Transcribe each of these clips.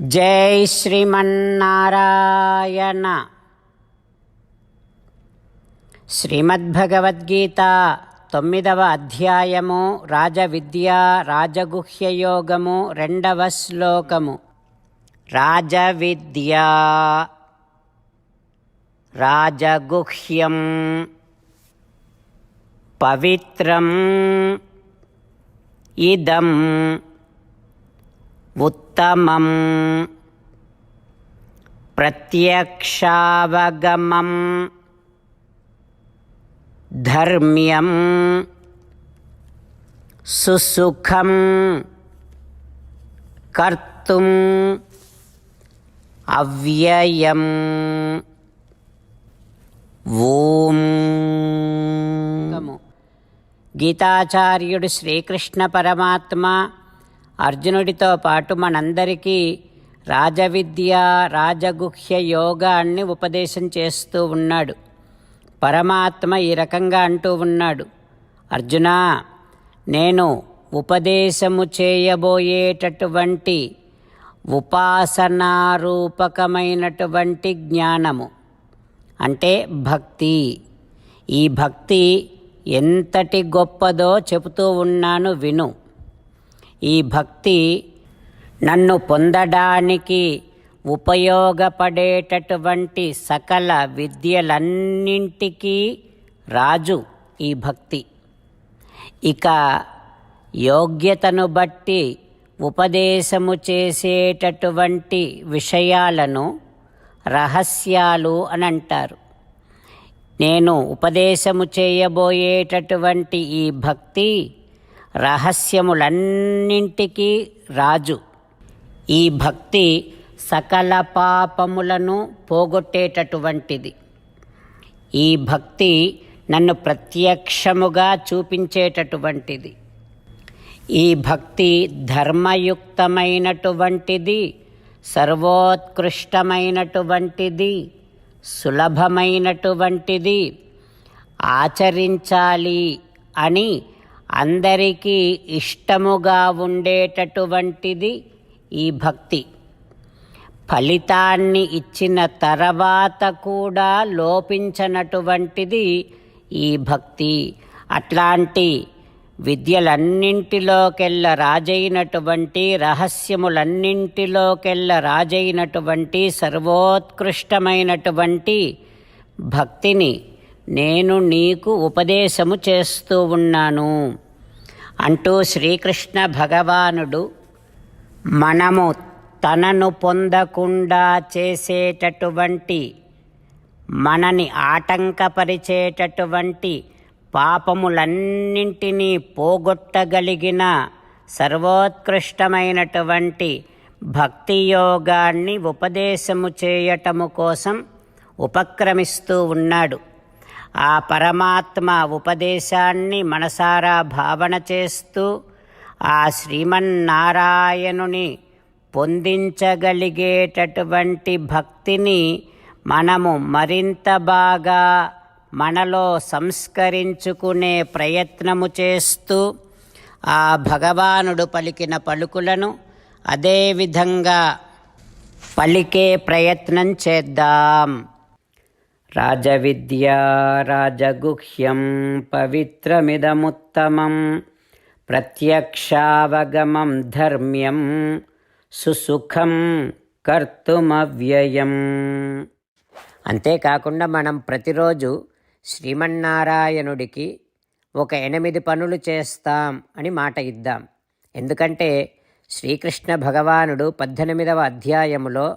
జై శ్రీమన్నారాయణ. శ్రీమద్భగవద్గీత తొమ్మిదవ అధ్యాయము రాజవిద్య రాజగుహ్యయోగము రెండవ శ్లోకము. రాజవిద్య రాజగుహ్యం పవిత్రం ఇదం ఉత్తమం ప్రత్యక్షావగమం. ధర్మ్యం. సుసుఖం. కర్తుం. అవ్యయం. ఓం. గీతాచార్యుడు శ్రీకృష్ణ పరమాత్మ అర్జునుడితో పాటు మనందరికీ రాజవిద్య రాజగుహ్య యోగాన్ని ఉపదేశం చేస్తూ ఉన్నాడు. పరమాత్మ ఈ రకంగా అంటూ ఉన్నాడు. అర్జునా నేను ఉపదేశము చేయబోయేటటువంటి ఉపాసనారూపకమైనటువంటి జ్ఞానము. అంటే భక్తి. ఈ భక్తి ఎంతటి గొప్పదో చెబుతూ ఉన్నాను విను. ఈ భక్తి నన్ను పొందడానికి ఉపయోగపడేటటువంటి సకల విద్యలన్నింటికీ రాజు ఈ భక్తి. ఇక యోగ్యతను బట్టి ఉపదేశము చేసేటటువంటి విషయాలను రహస్యాలు అని అంటారు నేను ఉపదేశము చేయబోయేటటువంటి ఈ భక్తి రహస్యములన్నింటికీ రాజు. ఈ భక్తి సకల పాపములను పోగొట్టేటటువంటిది. ఈ భక్తి నన్ను ప్రత్యక్షముగా చూపించేటటువంటిది. ఈ భక్తి ధర్మయుక్తమైనటువంటిది సర్వోత్కృష్టమైనటువంటిది సులభమైనటువంటిది ఆచరించాలి అని అందరికీ ఇష్టముగా ఉండేటటువంటిది ఈ భక్తి. ఫలితాన్ని ఇచ్చిన తర్వాత కూడా లోపించనటువంటిది ఈ భక్తి. అట్లాంటి విద్యలన్నింటిలోకెల్ల రాజైనటువంటి రహస్యములన్నింటిలోకెల్ల రాజైనటువంటి సర్వోత్కృష్టమైనటువంటి భక్తిని నేను నీకు ఉపదేశము చేస్తూ ఉన్నాను. అంటూ శ్రీకృష్ణ భగవానుడు మనము తనను పొందకుండా చేసేటటువంటి మనని ఆటంకపరిచేటటువంటి పాపములన్నింటినీ పోగొట్టగలిగిన సర్వోత్కృష్టమైనటువంటి భక్తి యోగాన్ని ఉపదేశము చేయటము కోసం ఉపక్రమిస్తూ ఉన్నాడు. ఆ పరమాత్మ ఉపదేశాన్ని మనసారా భావన చేస్తూ ఆ శ్రీమన్నారాయణుని పొందించగలిగేటటువంటి భక్తిని మనము మరింత బాగా మనలో సంస్కరించుకునే ప్రయత్నము చేస్తూ ఆ భగవానుడు పలికిన పలుకులను అదేవిధంగా పలికే ప్రయత్నం చేద్దాం. రాజవిద్యా రాజగుహ్యం పవిత్రమిదముత్తమం. ప్రత్యక్షావగమం ధర్మ్యం సుసుఖం కర్తుమవ్యయం. అంతేకాకుండా మనం ప్రతిరోజు శ్రీమన్నారాయణుడికి ఒక ఎనిమిది పనులు చేస్తాం అని మాట ఇద్దాం. ఎందుకంటే శ్రీకృష్ణ భగవానుడు పద్దెనిమిదవ అధ్యాయములో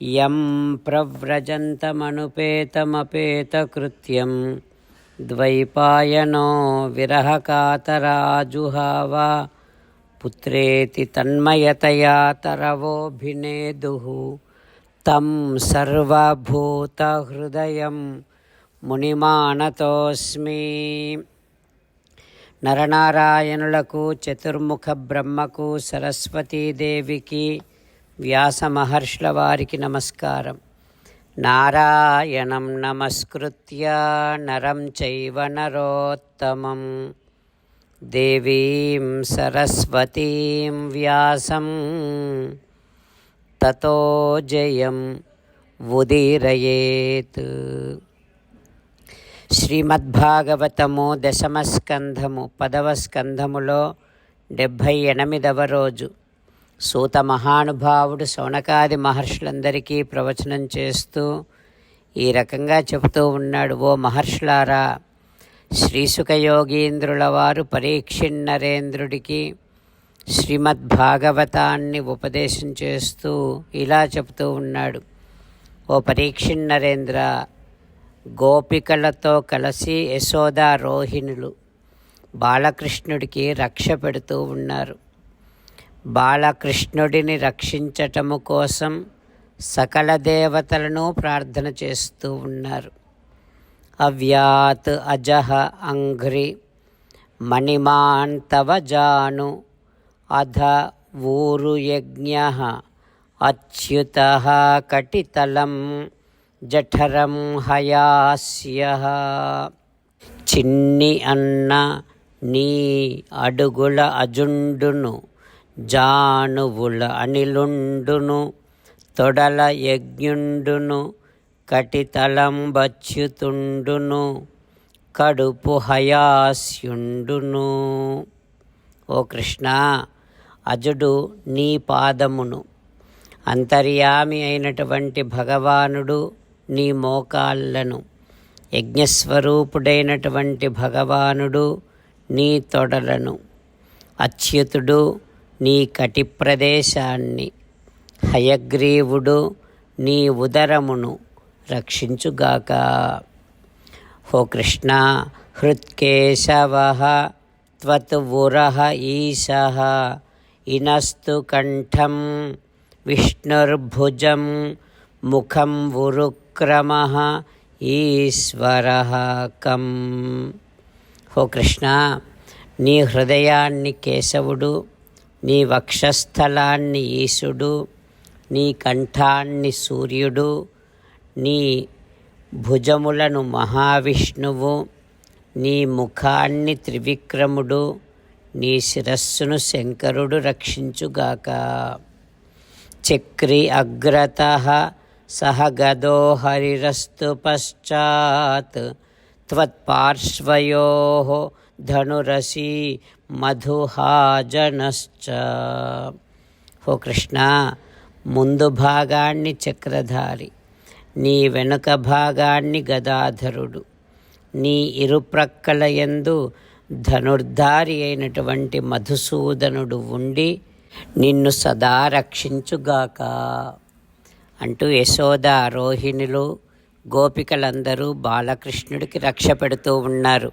యం ప్రవ్రజంతమనుపేతమపేతకృత్యం ద్వైపాయనో విరహకాతరాజుహావ పుత్రేతి తన్మయతయా తరవోభినేదు తం సర్వభూతహృదయం మునిమానతోస్మి నరనారాయణులకు చతుర్ముఖ బ్రహ్మకు సరస్వతీదేవికి వ్యాస మహర్షుల వారికి నమస్కారం. నారాయణం నమస్కృత్య నరం చైవ నరోత్తమం. దేవీం సరస్వతీం వ్యాసం. తతో జయం ఉదీరయేత్. శ్రీమద్భాగవతము దశమ స్కంధము పదవ స్కంధములో డెబ్భై ఎనిమిదవ రోజు. సూత మహానుభావుడు శౌనకాది మహర్షులందరికీ ప్రవచనం చేస్తూ ఈ రకంగా చెబుతూ ఉన్నాడు ఓ మహర్షులారా శ్రీసుఖయోగీంద్రుల వారు పరీక్షిన్నరేంద్రుడికి శ్రీమద్భాగవతాన్ని ఉపదేశం చేస్తూ ఇలా చెబుతూ ఉన్నాడు. ఓ పరీక్షిన్నరేంద్ర గోపికలతో కలిసి యశోద రోహిణులు బాలకృష్ణుడికి రక్ష పెడుతూ ఉన్నారు. బాలకృష్ణుడిని రక్షించటము కోసం సకల దేవతలను ప్రార్థన చేస్తూ ఉన్నారు. అవ్యాత్ అజహ అంఘ్రి మణిమాంతవ జాను అధ ఊరు యజ్ఞ అచ్యుత కటితలం జఠరం హయాస్య. చిన్ని అన్న నీ అడుగుల అజుండును జానువుల అనిలుండును తొడల యజ్ఞుండును కటితలంబచ్యుతుండును కడుపు హయాస్యుండును. ఓ కృష్ణ అజుడు నీ పాదమును అంతర్యామి అయినటువంటి భగవానుడు నీ మోకాళ్ళను యజ్ఞస్వరూపుడైనటువంటి భగవానుడు నీ తొడలను అచ్యుతుడు నీ కటి ప్రదేశాన్ని. హయగ్రీవుడు నీ ఉదరమును రక్షించుగాక. హో కృష్ణ హృత్కేశవ త్వత్వురః ఈశः. ఇనస్తు కంఠం విష్ణుర్భుజం ముఖం వురుక్రమ ఈశ్వర కం. హో కృష్ణ నీ హృదయాన్ని కేశవుడు నీ వక్షస్థలాన్ని ఈశుడు నీ కంఠాన్ని సూర్యుడు నీ భుజములను మహావిష్ణువు నీ ముఖాన్ని త్రివిక్రముడు నీ శిరస్సును శంకరుడు రక్షించుగాక. చక్రి అగ్రత సహ గదో హరిరస్తు పశ్చాత్ త్వత్పార్శ్వయో ధనురసి మధుహాజనశ్చ. ఓ కృష్ణ ముందు భాగాన్ని చక్రధారి నీ వెనుక భాగాన్ని గదాధరుడు నీ ఇరుప్రక్కల యందు ధనుర్ధారి అయినటువంటి మధుసూదనుడు ఉండి నిన్ను సదా రక్షించుగాక. అంటూ యశోద రోహిణులు గోపికలందరూ బాలకృష్ణుడికి రక్ష పెడుతూ ఉన్నారు.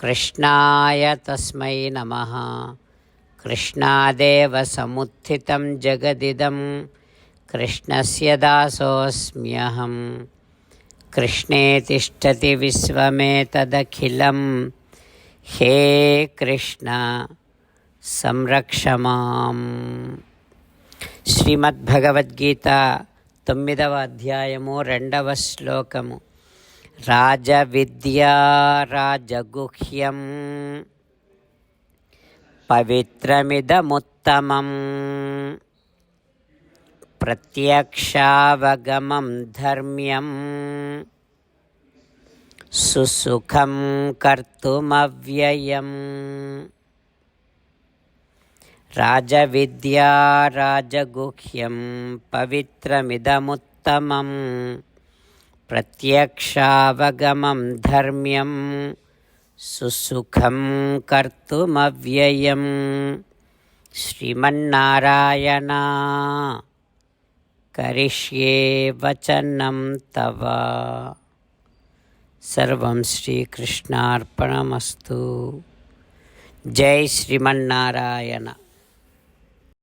కృష్ణాయ తస్మై నమः. కృష్ణాదేవ సముత్థితం జగదిదం. కృష్ణస్య దాసోऽస్మ్యహం కృష్ణే తిష్టతి విశ్వమేతదఖిలం. హే కృష్ణ సంరక్షమాం శ్రీమద్భగవద్గీత తొమ్మిదవ అధ్యాయము రెండవ శ్లోకము. రాజవిద్యా రాజగుహ్యం పవిత్రమిదముత్తమం ప్రత్యక్షావగమం ధర్మ్యం సుసుఖం కర్తుమవ్యయం రాజవిద్యా రాజగుహ్యం పవిత్రమిదముత్తమం ప్రత్యక్షావగమం ధర్మ్యం సుసుఖం కర్తుమవ్యయం. శ్రీమన్నారాయణ కరిష్యే వచనం తవ. సర్వం శ్రీకృష్ణార్పణమస్తు. జై శ్రీమన్నారాయణ.